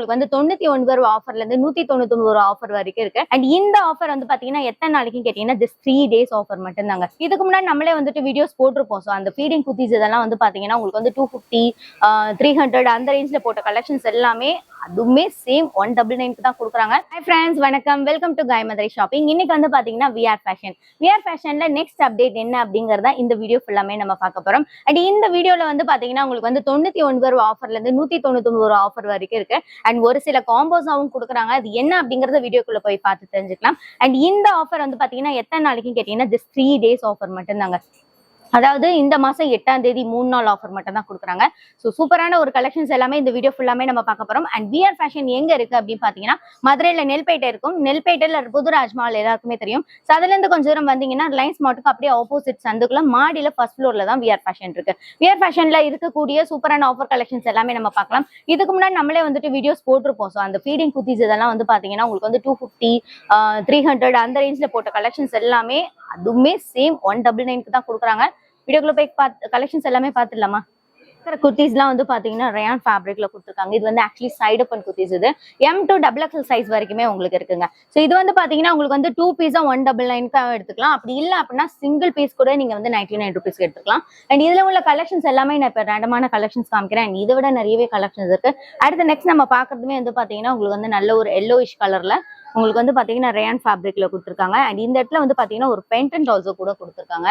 உங்களுக்கு வந்து தொண்ணூத்தி ஒன்பது ரூபா ஆஃபர்ல இருந்து நூத்தி தொண்ணூத்தி ஒன்பது ரூபா ஆஃபர் வரைக்கும் இருக்கு. அண்ட் இந்த ஆஃபர் வந்து பாத்தீங்கன்னா எத்தனை நாளைக்கு கேட்டீங்கன்னா ஜஸ்ட் த்ரீ டேஸ் ஆஃபர் மட்டும் தாங்க இதுக்கு முன்னாடி நம்மளே வந்துட்டு வீடியோஸ் போட்டிருப்போம். ஸோ அந்த ஃபீடிங் குத்திஸ் இதெல்லாம் வந்து பாத்தீங்கன்னா உங்களுக்கு வந்து டூ ஃபிஃப்டி த்ரீ ஹண்ட்ரட் அந்த ரேஞ்சில் போட்ட கலெக்ஷன்ஸ் எல்லாமே அதுவுமே சேம் ஒன் டபுள் நைன்க்கு தான் கொடுக்குறாங்க. ஹை ஃப்ரெண்ட்ஸ் வணக்கம். வெல்கம் டு காய்மதுரை ஷாப்பிங் இன்னைக்கு வந்து பாத்தீங்கன்னா விஆர் ஃபேஷன் விஆர் ஃபேஷன்ல நெக்ஸ்ட் அப்டேட் என்ன அப்படிங்கறத இந்த வீடியோ ஃபுல்லாமே நம்ம பார்க்க போறோம். அண்ட் இந்த வீடியோல வந்து பாத்தீங்கன்னா உங்களுக்கு வந்து தொண்ணூத்தி ஒன்பது ரூபா ஆஃபர்ல இருந்து நூத்தி தொண்ணூத்தி ஒன்பது ரூபா ஆஃபர் வரைக்கும் இருக்கு. அண்ட் ஒரு சில காம்போஸாவும் கொடுக்குறாங்க. அது என்ன அப்படிங்கறத வீடியோக்குள்ள போய் பார்த்து தெரிஞ்சுக்கலாம். அண்ட் இந்த ஆஃபர் வந்து பாத்தீங்கன்னா எத்தனை நாளைக்கு கேட்டீங்கன்னா ஜஸ்ட் த்ரீ டேஸ் ஆஃபர் மட்டும்தாங்க. அதாவது இந்த மாசம் எட்டாம் தேதி மூணு நாள் ஆஃபர் மட்டும் தான் கொடுக்குறாங்க. ஸோ சூப்பரான ஒரு கலெக்ஷன்ஸ் எல்லாமே இந்த வீடியோ ஃபுல்லாமே நம்ம பார்க்க போறோம். அண்ட் விஆர் ஃபேஷன் எங்க இருக்கு அப்படின்னு பாத்தீங்கன்னா மதுரையில நெல்பேட்டை இருக்கும். நெல்பேட்டையில புது ராஜ்மஹால் எல்லாருக்குமே தெரியும். ஸோ அதுல இருந்து கொஞ்சம் தூரம் வந்தீங்கன்னா ரிலையன்ஸ் மாட்டுக்கு அப்படியே ஆப்போசிட் சந்துக்குள்ள மாடியில ஃபர்ஸ்ட் ஃப்ளோர்ல தான் விஆர் ஃபேஷன் இருக்கு. விஆர் ஃபேஷன்ல இருக்கக்கூடிய சூப்பரான ஆஃபர் கலெக்ஷன்ஸ் எல்லாமே நம்ம பார்க்கலாம். இதுக்கு முன்னாடி நம்மளே வந்துட்டு வீடியோஸ் போட்டிருப்போம். ஸோ அந்த ஃபீடிங் குத்திஸ் இதெல்லாம் வந்து பாத்தீங்கன்னா உங்களுக்கு வந்து டூ ஃபிஃப்டி த்ரீ ஹண்ட்ரட் அந்த ரேஞ்சில் போட்ட கலெக்ஷன்ஸ் எல்லாமே அதுவுமே சேம் ஒன் டபுள் நைனுக்கு தான் கொடுக்குறாங்க. வீடியோக்குள்ள போய் பார்த்து கலெக்ஷன்ஸ் எல்லாமே பார்த்துடலாமா இருக்கிற குர்த்திஸ்லாம் வந்து பாத்தீங்கன்னா ரயான் ஃபேப்ரிக்ல கொடுத்துருக்காங்க. இது வந்து ஆக்சுவலி சைடு பன் குர்த்திஸ் இது. M to double XL size வரைக்குமே உங்களுக்கு இருக்குங்க. ஸோ இது வந்து பாத்தீங்கன்னா உங்களுக்கு வந்து டூ பீஸா ஒன் டபுள் நைன்க்காக எடுத்துக்கலாம். அப்படி இல்லை அப்படின்னா சிங்கிள் பீஸ் கூட நீங்க வந்து நைன்டி நைன் ருபீஸ்க்கு எடுத்துக்கலாம். அண்ட் இதுல உள்ள கலெக்ஷன்ஸ் எல்லாமே நான் இப்போ ரேண்டமான கலெக்ஷன்ஸ் காமிக்கிறேன். அண்ட் இதை விட நிறையவே கலெக்ஷன்ஸ் இருக்கு. அடுத்து நெக்ஸ்ட் நம்ம பாக்குறதுமே வந்து பாத்தீங்கன்னா உங்களுக்கு வந்து நல்ல ஒரு எல்லோயிஷ் கலர்ல உங்களுக்கு வந்து பாத்தீங்கன்னா ரேயான் ஃபேப்ரிக்ல கொடுத்துருக்காங்க. அண்ட் இந்த இடத்துல வந்து பாத்தீங்கன்னா ஒரு பென்டன்ட் ஆல்சோ கூட கொடுத்துருக்காங்க.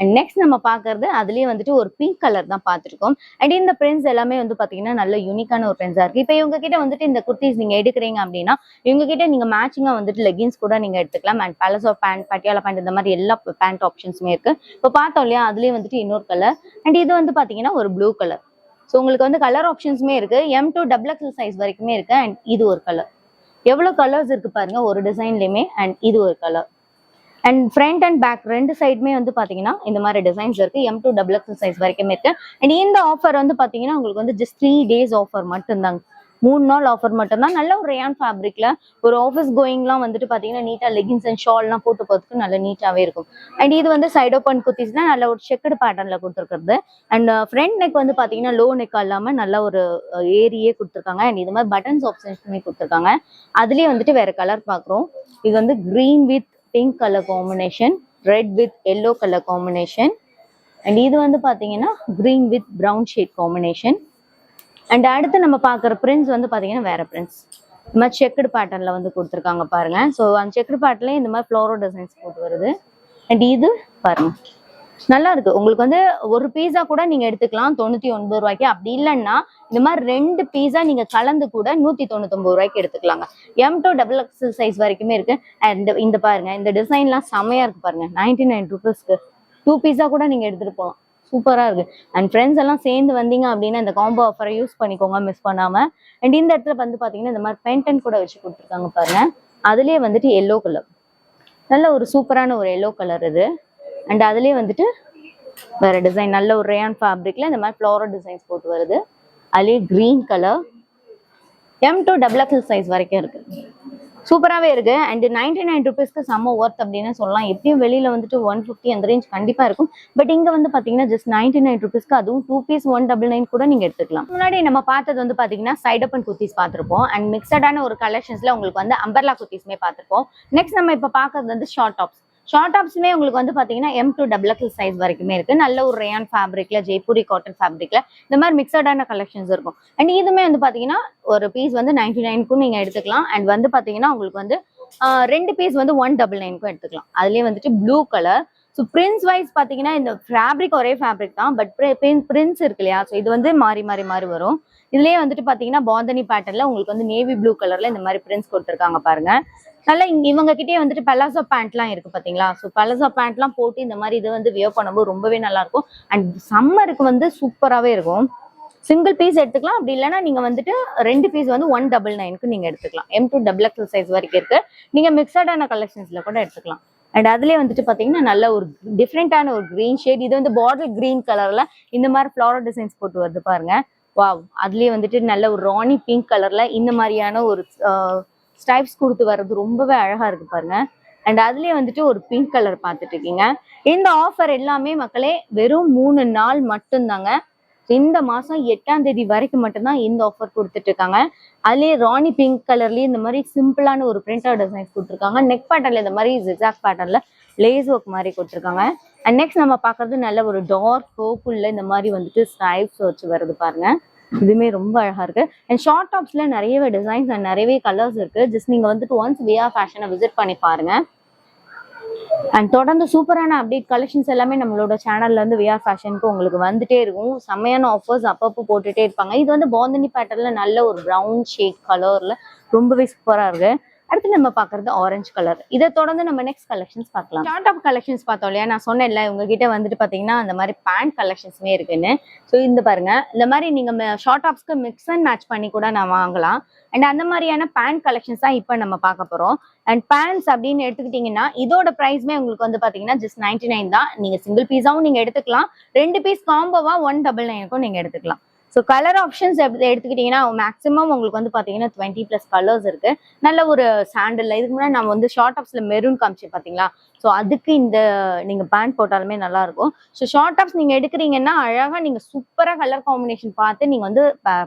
அண்ட் நெக்ஸ்ட் நம்ம பார்க்கறது அதுலயே வந்துட்டு ஒரு பிங்க் கலர் தான் பார்த்துருக்கோம். அண்ட் இந்த பிரிண்ட்ஸ் எல்லாமே வந்து பாத்தீங்கன்னா நல்ல யூனிக்கான ஒரு பிரிண்ட்ஸா இருக்கு. இப்போ இவங்க கிட்ட வந்துட்டு இந்த குர்த்திஸ் நீங்க எடுக்கிறீங்க அப்படின்னா இவங்க கிட்ட நீங்க மேட்சிங்கா வந்துட்டு லெகின்ஸ் கூட நீங்க எடுத்துக்கலாம். And palazzo pant Patiala pant இந்த மாதிரி எல்லா பேண்ட் ஆப்ஷன்ஸுமே இருக்கு. இப்போ பார்த்தோம் இல்லையா அதுலயே வந்துட்டு இன்னொரு கலர் அண்ட் இது வந்து பாத்தீங்கன்னா ஒரு ப்ளூ கலர் ஸோ உங்களுக்கு வந்து கலர் ஆப்ஷன்ஸுமே இருக்கு. M to double XL size வரைக்குமே இருக்கு. அண்ட் இது ஒரு கலர் எவ்வளவு கலர்ஸ் இருக்கு பாருங்க ஒரு டிசைன்லயுமே அண்ட் இது ஒரு colour and front and back ரெண்டு சைடுமே வந்து பாத்தீங்கன்னா இந்த மாதிரி டிசைன்ஸ் இருக்கு. M to double XL size வரைக்குமே இருக்கு. அண்ட் இந்த ஆஃபர் வந்து பாத்தீங்கன்னா உங்களுக்கு வந்து ஜஸ்ட் த்ரீ டேஸ் ஆஃபர் மட்டும்தாங்க. மூணு நாள் ஆஃபர் மட்டும்தான். நல்ல ஒரு ரேயான் ஃபேப்ரிக்ல ஒரு ஆஃபீஸ் கோயிங்லாம் வந்துட்டு பாத்தீங்கன்னா நீட்டா லெகின்ஸ் அண்ட் ஷால்லாம் போட்டு போறதுக்கு நல்ல நீட்டாவே இருக்கும். அண்ட் இது வந்து சைட் ஓப்பன் குத்திஸ்னா நல்ல ஒரு செக்குடு பேட்டர்னில் கொடுத்துருக்குறது. அண்ட் ஃப்ரண்ட் நெக் வந்து பாத்தீங்கன்னா லோ நெக் இல்லாம நல்ல ஒரு uh, ஏரியே கொடுத்துருக்காங்க. அண்ட் இது மாதிரி பட்டன்ஸ் ஆப்ஷன்ஸுமே கொடுத்துருக்காங்க. அதுலயே வந்துட்டு வேற கலர் பாக்குறோம். இது வந்து green with pink colour combination red with yellow colour combination and இது வந்து பாத்தீங்கன்னா green with brown shade combination and அடுத்து நம்ம பார்க்குற பிரிண்ட்ஸ் வந்து பாத்தீங்கன்னா வேற பிரிண்ட்ஸ் இந்த மாதிரி செக்குடு பேட்டர்னில் வந்து கொடுத்துருக்காங்க பாருங்க. ஸோ அந்த செக்குடு பேட்டர்லயும் இந்த மாதிரி ஃப்ளோரோ டிசைன்ஸ் போட்டு வருது. அண்ட் இது பாருங்க. நல்லா இருக்கு உங்களுக்கு வந்து ஒரு பீஸா கூட நீங்க எடுத்துக்கலாம் தொண்ணூத்தி ஒன்பது ரூபாய்க்கு. அப்படி இல்லைன்னா இந்த மாதிரி ரெண்டு பீஸா நீங்க கலந்து கூட நூத்தி தொண்ணூத்தி ஒன்பது ரூபாய்க்கு எடுத்துக்கலாங்க. M to double XL size வரைக்குமே இருக்கு. இந்த இந்த பாருங்க இந்த டிசைன்லாம் செமையா இருக்கு பாருங்க. நைன்டி நைன் ருபீஸ்க்கு டூ பீஸா கூட நீங்க எடுத்துட்டு போகலாம் சூப்பரா இருக்கு. அண்ட் ஃப்ரெண்ட்ஸ் எல்லாம் சேர்ந்து வந்தீங்க அப்படின்னா இந்த காம்போ ஆஃபரை யூஸ் பண்ணிக்கோங்க மிஸ் பண்ணாம. அண்ட் இந்த இடத்துல வந்து பாத்தீங்கன்னா இந்த மாதிரி பென்டன் கூட வச்சு கொடுத்துருக்காங்க பாருங்க. அதுலயே வந்துட்டு எல்லோ கலர் நல்ல ஒரு சூப்பரான ஒரு எல்லோ கலர் இது. அண்ட் அதுலேயே வந்துட்டு வேற டிசைன் நல்ல ஒரு ரேயான் ஃபேப்ரிக்ல இந்த மாதிரி ஃப்ளோரல் டிசைன்ஸ் போட்டு வருது. அதுலேயே green colour M to double XL size வரைக்கும் இருக்கு. சூப்பராகவே இருக்கு. அண்ட் நைன்டி நைன் ருபீஸ்க்கு செம்ம ஒர்த் அப்படின்னு சொல்லலாம். எப்பயும் வெளியில வந்துட்டு ஒன் ஃபிஃப்டி அந்த ரேஞ்ச் கண்டிப்பா இருக்கும். பட் இங்க வந்து பாத்தீங்கன்னா ஜஸ்ட் நைன்டி நைன் ருபீஸ்க்கு அதுவும் two piece one double nine கூட நீங்க எடுத்துக்கலாம். முன்னாடி நம்ம பார்த்தது வந்து பாத்தீங்கன்னா சைட் அப் அண்ட் குர்த்திஸ் பார்த்துருப்போம் அண்ட் மிக்சடான ஒரு கலெக்ஷன்ஸ்ல உங்களுக்கு வந்து அம்பர்லா குர்த்திஸ்மே பார்த்துருப்போம். நெக்ஸ்ட் நம்ம இப்ப பார்க்கறது வந்து ஷார்ட் டாப்ஸ் ஷார்ட் டாப்ஸுமே உங்களுக்கு வந்து பாத்தீங்கன்னா M to double XL size வரைக்குமே இருக்கு. நல்ல ஒரு ரேயான் ஃபேப்ரிக்ல ஜெய்ப்பூரி காட்டன் ஃபேப்ரிக்ல இந்த மாதிரி மிக்சடான கலெக்ஷன்ஸ் இருக்கும். அண்ட் இதுமே வந்து பாத்தீங்கன்னா ஒரு பீஸ் வந்து நைன்டி நைனுக்கும் நீங்க எடுத்துக்கலாம். அண்ட் வந்து பாத்தீங்கன்னா உங்களுக்கு வந்து ரெண்டு பீஸ் வந்து ஒன் டபுள் நைனுக்கும் எடுத்துக்கலாம். அதுலயே வந்துட்டு blue colour so prints wise பாத்தீங்கன்னா இந்த ஃபேப்ரிக் ஒரே ஃபேப்ரிக் தான். பட் பிரின்ஸ் இருக்கு இல்லையா? ஸோ இது வந்து மாறி மாறி மாறி வரும். இதுலயே வந்துட்டு பாத்தீங்கன்னா பாந்தனி பேட்டர்னில் உங்களுக்கு வந்து நேவி ப்ளூ கலர்ல இந்த மாதிரி பிரிண்ட்ஸ் கொடுத்துருக்காங்க பாருங்க. நல்லா இங்க இவங்க கிட்டே வந்துட்டு பலாசோ பேண்ட்லாம் இருக்கு பாத்தீங்களா? ஸோ பலாசோ பேண்ட்லாம் போட்டு இந்த மாதிரி இது வந்து வியர் பண்ணும்போது ரொம்பவே நல்லா இருக்கும். அண்ட் சம்மருக்கு வந்து சூப்பராகவே இருக்கும். சிங்கிள் பீஸ் எடுத்துக்கலாம். அப்படி இல்லைன்னா நீங்க வந்துட்டு ரெண்டு பீஸ் வந்து ஒன் டபுள் நைனுக்கு நீங்க எடுத்துக்கலாம். M to double XL size வரைக்கும் இருக்கு. நீங்க மிக்சடான கலெக்ஷன்ஸ்ல கூட எடுத்துக்கலாம். அண்ட் அதுலயே வந்துட்டு பாத்தீங்கன்னா நல்ல ஒரு டிஃப்ரெண்டான ஒரு கிரீன் ஷேட் இது வந்து பாட்டில் கிரீன் கலர்ல இந்த மாதிரி ஃப்ளாரல் டிசைன்ஸ் போட்டு வருது பாருங்க. வாவ் அதுலயே வந்துட்டு நல்ல ஒரு ராணி பிங்க் கலர்ல இந்த மாதிரியான ஒரு ஸ்டைப்ஸ் கொடுத்து வர்றது ரொம்பவே அழகா இருக்கு பாருங்க. அண்ட் அதுலயே வந்துட்டு ஒரு பிங்க் கலர் பார்த்துட்டு இருக்கீங்க. இந்த ஆஃபர் எல்லாமே மக்களே வெறும் மூணு நாள் மட்டும்தாங்க. இந்த மாசம் எட்டாம் தேதி வரைக்கும் மட்டும்தான் இந்த ஆஃபர் கொடுத்துட்டு இருக்காங்க. அதுலயே ராணி பிங்க் கலர்லயே இந்த மாதிரி சிம்பிளான ஒரு பிரிண்டர் டிசைன்ஸ் கொடுத்துருக்காங்க. நெக் பேட்டர்ல இந்த மாதிரி ஜிக்ஸாக் பேட்டர்ல லேஸ் ஒர்க் மாதிரி கொடுத்துருக்காங்க. அண்ட் நெக்ஸ்ட் நம்ம பார்க்கறது நல்ல ஒரு டார்க் பர்பிள்ல இந்த மாதிரி வந்துட்டு ஸ்ட்ரைப்ஸ் வச்சு வருது பாருங்க. இதுவுமே ரொம்ப அழகா இருக்கு. அண்ட் ஷார்ட் டாப்ஸ்ல நிறையவே டிசைன்ஸ் அண்ட் நிறையவே கலர்ஸ் இருக்கு. ஜஸ்ட் நீங்க வந்துட்டு ஒன்ஸ் வியா ஃபேஷனை விசிட் பண்ணி பாருங்க. அண்ட் தொடர்ந்து சூப்பரான அப்டேட் கலெக்ஷன்ஸ் எல்லாமே நம்மளோட சேனல்ல இருந்து விஆர் ஃபேஷனுக்கு உங்களுக்கு வந்துட்டே இருக்கும். செம்மையான ஆஃபர்ஸ் அப்பப்போ போட்டுட்டே இருப்பாங்க. இது வந்து பாந்தனி பேட்டர்ல நல்ல ஒரு ப்ரௌன் ஷேட் கலர்ல ரொம்பவே சூப்பரா இருக்கு. அடுத்து நம்ம பாக்குறது ஆரஞ்சு கலர் இதை தொடர்ந்து நம்ம நெக்ஸ்ட் கலெக்ஷன்ஸ் பார்க்கலாம். ஷார்ட் ஆஃப் கலெக்ஷன்ஸ் பார்த்தோம் இல்லையா? நான் சொன்னேன்ல உங்ககிட்ட வந்துட்டு பாத்தீங்கன்னா அந்த மாதிரி பேண்ட் கலெக்ஷன்ஸுமே இருக்குன்னு. ஸோ இந்த பாருங்க. இந்த மாதிரி நீங்க ஷார்ட் ஆப்ஸ்க்கு மிக்ஸ் அண்ட் மேட்ச் பண்ணி கூட நான் வாங்கலாம். அண்ட் அந்த மாதிரியான பேண்ட் கலெக்ஷன்ஸ் தான் இப்போ நம்ம பார்க்க போறோம். அண்ட் பேண்ட்ஸ் அப்படின்னு எடுத்துக்கிட்டீங்கன்னா இதோட ப்ரைஸ்மே உங்களுக்கு வந்து பாத்தீங்கன்னா ஜஸ்ட் நைன்டி நைன் தான். நீங்க சிங்கிள் பீஸாவும் நீங்க எடுத்துக்கலாம். ரெண்டு பீஸ் காம்போவா ஒன் டபுள் நைனுக்கும் நீங்க எடுத்துக்கலாம். ஸோ கலர் ஆப்ஷன்ஸ் எடுத்துக்கிட்டிங்கன்னா மேக்ஸிமம் உங்களுக்கு வந்து பார்த்தீங்கன்னா டுவெண்ட்டி ப்ளஸ் கலர்ஸ் இருக்கு. நல்ல ஒரு சாண்டில் இதுக்கு முன்னாடி நம்ம வந்து ஷார்ட் ஆப்ஸ்ல மெரூன் காமிச்சு பார்த்தீங்களா ஸோ அதுக்கு இந்த நீங்கள் பேண்ட் போட்டாலுமே நல்லா இருக்கும். ஸோ ஷார்ட் டாப்ஸ் நீங்கள் எடுக்கிறீங்கன்னா அழகாக நீங்கள் சூப்பராக கலர் காம்பினேஷன் பார்த்து நீங்கள் வந்து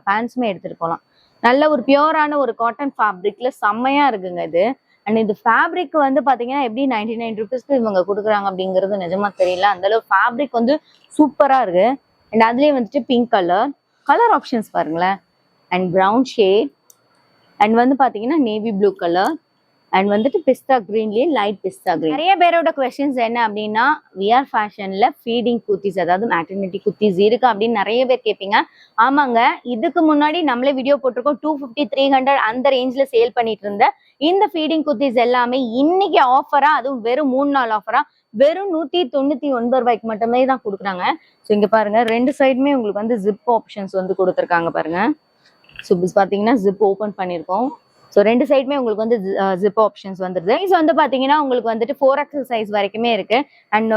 பேண்ட்ஸுமே எடுத்துட்டு போகலாம் நல்ல ஒரு பியூரான ஒரு காட்டன் ஃபேப்ரிக்ல செம்மையா இருக்குங்க இது. அண்ட் இது ஃபேப்ரிக் வந்து பாத்தீங்கன்னா எப்படி நைன்டி நைன் ருபீஸ்க்கு இவங்க கொடுக்குறாங்க அப்படிங்கிறது நிஜமா தெரியல. அந்த அளவு ஃபேப்ரிக் வந்து சூப்பரா இருக்கு. அண்ட் அதுலயே வந்துட்டு பிங்க் கலர் கலர் ஆப்ஷன்ஸ் பாருங்களேன். அண்ட் ப்ரௌன் ஷேட் அண்ட் வந்து பாத்தீங்கன்னா நேவி ப்ளூ கலர் அண்ட் வந்துட்டு பிஸ்தா கிரீன்லயே லைட் பிஸ்தா கிரீன் நிறைய பேரோட கொஸ்டின்ஸ் என்ன அப்படின்னா விஆர் ஃபேஷன்ல ஃபீடிங் குர்த்திஸ் அதாவது மேட்டர்னிட்டி குர்த்திஸ் இருக்கு அப்படின்னு நிறைய பேர் கேட்பீங்க. ஆமாங்க இதுக்கு முன்னாடி நம்மளே வீடியோ போட்டிருக்கோம் டூ ஃபிஃப்டி த்ரீ ஹண்ட்ரட் அந்த ரேஞ்ச்ல சேல் பண்ணிட்டு இருந்த இந்த ஃபீடிங் குர்த்திஸ் எல்லாமே இன்னைக்கு ஆஃபரா அதுவும் வெறும் மூணு நாள் ஆஃபரா வெறும் நூத்தி தொண்ணூத்தி ஒன்பது ரூபாய்க்கு மட்டுமே தான் கொடுக்குறாங்க. ஸோ இங்க பாருங்க ரெண்டு சைடுமே உங்களுக்கு வந்து ஜிப் ஆப்ஷன்ஸ் வந்து கொடுத்துருக்காங்க பாருங்க. ஸோ பாத்தீங்கன்னா ஜிப் ஓபன் பண்ணியிருக்கோம். ஸோ ரெண்டு சைடுமே உங்களுக்கு வந்து ஜிப் ஆப்ஷன்ஸ் uh, வந்துருது. ஸோ வந்து பாத்தீங்கன்னா உங்களுக்கு வந்துட்டு ஃபோர் எக்ஸல் சைஸ் வரைக்குமே இருக்கு. அண்ட்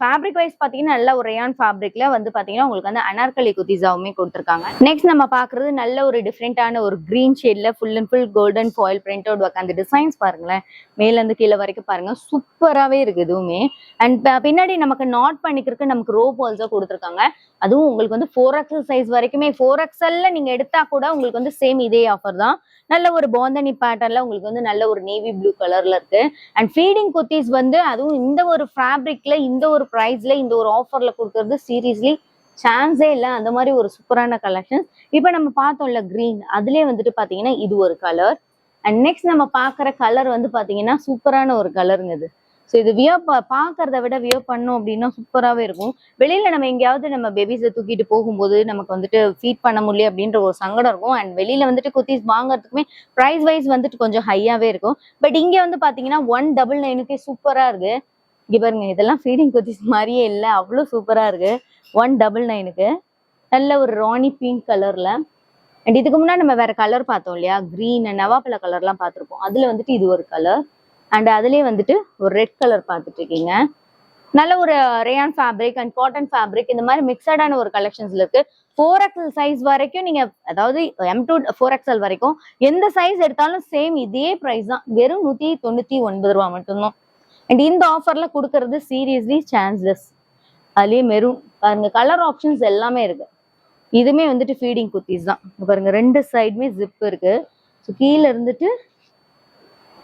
ஃபேப்ரிக் வைஸ் பாத்தீங்கன்னா நல்ல ஒரு ரயான் ஃபேப்ரிக்ல வந்து பாத்தீங்கன்னா உங்களுக்கு வந்து அனார்கலி குத்திஸாவுமே கொடுத்துருக்காங்க. நெக்ஸ்ட் நம்ம பாக்குறது நல்ல ஒரு டிஃப்ரெண்டான ஒரு green ஷேட்ல full and full golden foil printed work அந்த டிசைன்ஸ் பாருங்களேன். மேல இருந்து கீழே வரைக்கும் பாருங்க. சூப்பராகவே இருக்கு இதுவுமே. அண்ட் uh, பின்னாடி நமக்கு நாட் பண்ணிக்கிறதுக்கு நமக்கு ரோ பால்ஸாக கொடுத்துருக்காங்க. அதுவும் உங்களுக்கு வந்து ஃபோர் எக்ஸல் சைஸ் வரைக்குமே ஃபோர் எக்ஸல்ல நீங்க எடுத்தா கூட உங்களுக்கு வந்து சேம் இதே ஆஃபர் தான். நல்ல ஒரு சாந்தனி பேட்டர்ல உங்களுக்கு வந்து நல்ல ஒரு நேவி ப்ளூ கலர்ல இருக்கு. அண்ட் ஃபீடிங் குர்த்திஸ் வந்து அதுவும் இந்த ஒரு ஃபேப்ரிக்ல இந்த ஒரு ப்ரைஸ்ல இந்த ஒரு ஆஃபர்ல கொடுக்கறது சீரியஸ்லி சான்ஸே இல்லை. அந்த மாதிரி ஒரு சூப்பரான கலெக்ஷன்ஸ் இப்போ நம்ம பார்த்தோம்ல கிரீன் அதுலயே வந்துட்டு பாத்தீங்கன்னா இது ஒரு கலர் அண்ட் நெக்ஸ்ட் நம்ம பார்க்குற கலர் வந்து பாத்தீங்கன்னா சூப்பரான ஒரு கலருங்க இது. ஸோ இது வியோ பார்க்கறத விட வியோ பண்ணோம் அப்படின்னா சூப்பராகவே இருக்கும். வெளியில நம்ம எங்கேயாவது நம்ம பேபிஸை தூக்கிட்டு போகும்போது நமக்கு வந்துட்டு ஃபீட் பண்ண முடியல அப்படின்ற ஒரு சங்கடம் இருக்கும். அண்ட் வெளியில் வந்துட்டு குர்த்திஸ் வாங்குறதுக்குமே ப்ரைஸ் வைஸ் வந்துட்டு கொஞ்சம் ஹையாவே இருக்கும். பட் இங்கே வந்து பாத்தீங்கன்னா ஒன் டபுள் நைனுக்கே சூப்பரா இருக்கு. இங்கே பாருங்க இதெல்லாம் ஃபீடிங் குர்த்திஸ் மாதிரியே இல்லை. அவ்வளோ சூப்பரா இருக்கு. ஒன் டபுள் நைனுக்கு நல்ல ஒரு ராணி பிங்க் கலர்ல அண்ட் இதுக்கு முன்னாடி நம்ம வேற கலர் பார்த்தோம் இல்லையா? கிரீன் நவாப்பழ கலர்லாம் பார்த்துருப்போம். அதுல வந்துட்டு இது ஒரு கலர் அண்ட் அதுலேயே வந்துட்டு ஒரு ரெட் கலர் பார்த்துட்டு இருக்கீங்க நல்ல ஒரு rayon fabric and cotton fabric இந்த மாதிரி மிக்சடான ஒரு கலெக்ஷன்ஸ்ல இருக்கு. ஃபோர் எக்ஸல் சைஸ் வரைக்கும் நீங்க அதாவது எம் டூ ஃபோர் எக்ஸல் வரைக்கும் எந்த சைஸ் எடுத்தாலும் சேம் இதே ப்ரைஸ் தான். வெறும் நூத்தி தொண்ணூத்தி ஒன்பது ரூபா மட்டும்தான். அண்ட் இந்த ஆஃபர்ல கொடுக்கறது சீரியஸ்லி சான்ஸ்லெஸ் அதுலயே மெரூன் பாருங்க கலர் ஆப்ஷன்ஸ் எல்லாமே இருக்கு. இதுமே வந்துட்டு ஃபீடிங் குத்திஸ் தான். பாருங்க ரெண்டு சைடுமே ஜிப் இருக்கு. ஸோ கீழே இருந்துட்டு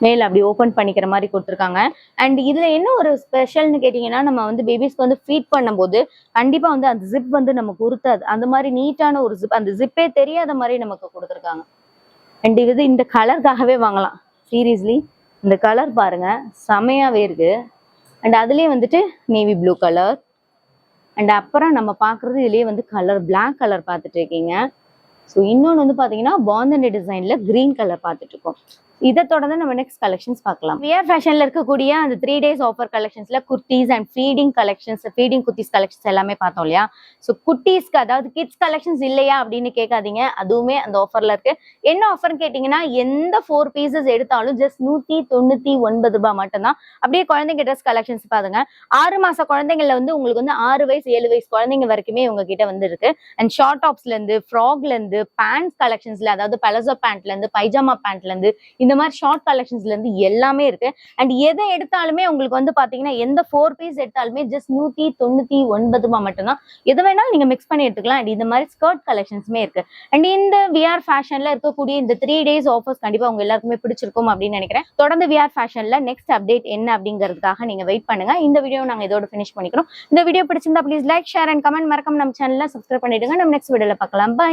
மேல் அப்படி ஓபன் பண்ணிக்கிற மாதிரி கொடுத்துருக்காங்க. அண்ட் இதுல என்ன ஒரு ஸ்பெஷல்னு கேட்டீங்கன்னா நம்ம வந்து பேபிஸ்க்கு வந்து ஃபீட் பண்ணும்போது கண்டிப்பா வந்து அந்த ஜிப் வந்து நமக்கு உறுத்தாது. அந்த மாதிரி நீட்டான ஒரு ஜிப் அந்த ஜிப்பே தெரியாத மாதிரி நமக்கு கொடுத்துருக்காங்க. அண்ட் இது இந்த கலருக்காகவே வாங்கலாம். சீரியஸ்லி இந்த கலர் பாருங்க செமையாவே இருக்குது அண்ட் அதுலேயே வந்துட்டு நேவி ப்ளூ கலர் அண்ட் அப்புறம் நம்ம பார்க்குறது இதுலயே வந்து கலர் பிளாக் கலர் பார்த்துட்டு இருக்கீங்க. ஸோ இன்னொன்று வந்து பார்த்தீங்கன்னா பாந்தனி டிசைன்ல கிரீன் கலர் பார்த்துட்டு இருக்கோம். இதை தொடர்ந்து நம்ம நெக்ஸ்ட் கலெக்ஷன்ஸ் பார்க்கலாம். வியர் ஃபேஷன்ல இருக்கக்கூடிய அந்த three days offer கலெக்ஷன்ஸ்ல kurtis and feeding collections feeding kurtis collections எல்லாமே பார்த்தோம் இல்லையா? ஸோ குட்டீஸ்க்கு அதாவது கிட்ஸ் கலெக்ஷன்ஸ் இல்லையா அப்படின்னு கேட்காதீங்க. அதுவுமே அந்த ஆஃபர்ல இருக்கு. என்ன ஆஃபர்னு கேட்டீங்கன்னா எந்த ஃபோர் பீசஸ் எடுத்தாலும் ஜஸ்ட் நூத்தி தொண்ணூத்தி ஒன்பது ரூபாய் மட்டும்தான். அப்படியே குழந்தைங்க ட்ரெஸ் கலெக்ஷன்ஸ் பாருங்க. ஆறு மாச குழந்தைங்கள வந்து உங்களுக்கு வந்து ஆறு வயசு ஏழு வயசு குழந்தைங்க வரைக்குமே உங்க கிட்ட வந்து இருக்கு. அண்ட் ஷார்ட் டாப்ஸ்ல இருந்து ஃப்ராக்ல இருந்து பேண்ட் கலெக்ஷன்ஸ்ல அதாவது பலசோ பேண்ட்ல இருந்து பைஜாமா பேண்ட்ல இருந்து இந்த இந்த மாதிரி ஷார்ட் கலெக்ஷன்ஸ்ல இருந்து எல்லாமே இருக்கு. அண்ட் எதை எடுத்தாலுமே உங்களுக்கு வந்து பாத்தீங்கன்னா எந்த ஃபோர் பீஸ் எடுத்தாலுமே ஜஸ்ட் நூத்தி தொண்ணூத்தி ஒன்பது ரூபாய் மட்டும்தான். எது வேணாலும் நீங்க மிக்ஸ் பண்ணி எடுத்துக்கலாம். அண்ட் இந்த மாதிரி ஸ்கர்ட் கலெக்ஷன்ஸுமே இருக்கு. அண்ட் இந்த விஆர் ஃபேஷன்ல இருக்கக்கூடிய இந்த த்ரீ டேஸ் ஆஃபர்ஸ் கண்டிப்பா உங்க எல்லாருக்குமே பிடிச்சிருக்கும் அப்படின்னு நினைக்கிறேன். தொடர்ந்து விஆர் ஃபேஷன்ல நெக்ஸ்ட் அப்டேட் என்ன அப்படிங்கிறதுக்காக நீங்க வெயிட் பண்ணுங்க. இந்த வீடியோ நாங்க இதோட ஃபினிஷ் பண்ணிக்கிறோம். இந்த வீடியோ பிடிச்சிருந்தா please like share and comment மறக்காம நம்ம சேனல்ல சப்ஸ்கிரைப் பண்ணிடுங்க. நம்ம நெக்ஸ்ட் வீடியோல பார்க்கலாம். பை